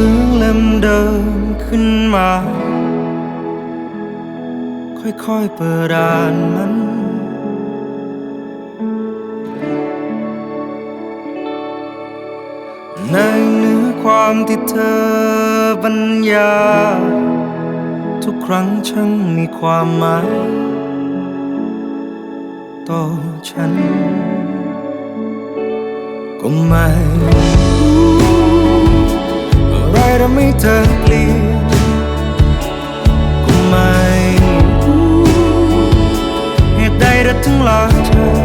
สือเล่มเดิมขึ้นมา ค่อยๆเปิดอ่านมันในเนื้อความที่เธอบรรยา ทุกครั้งช่างมีความหมายต่อฉัน ก็ไม่ ทำให้เธอเปลี่ยนก็ไม่รู้เหตุใดเธอถึงหละเธอ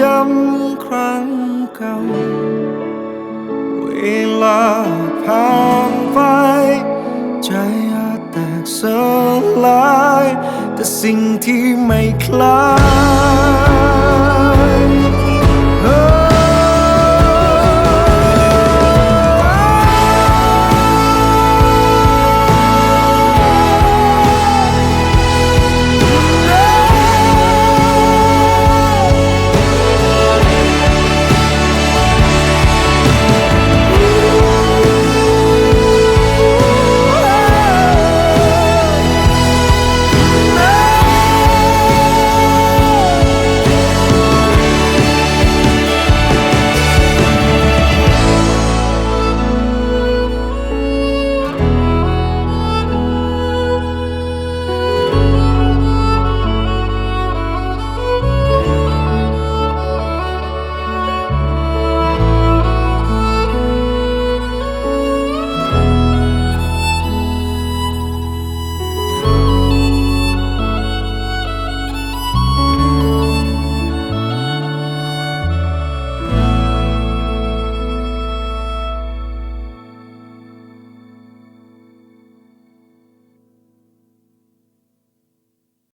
จำครั้งเก่า เวลาผ่านไป ใจอาจแตกสลาย แต่สิ่งที่ไม่คล้าย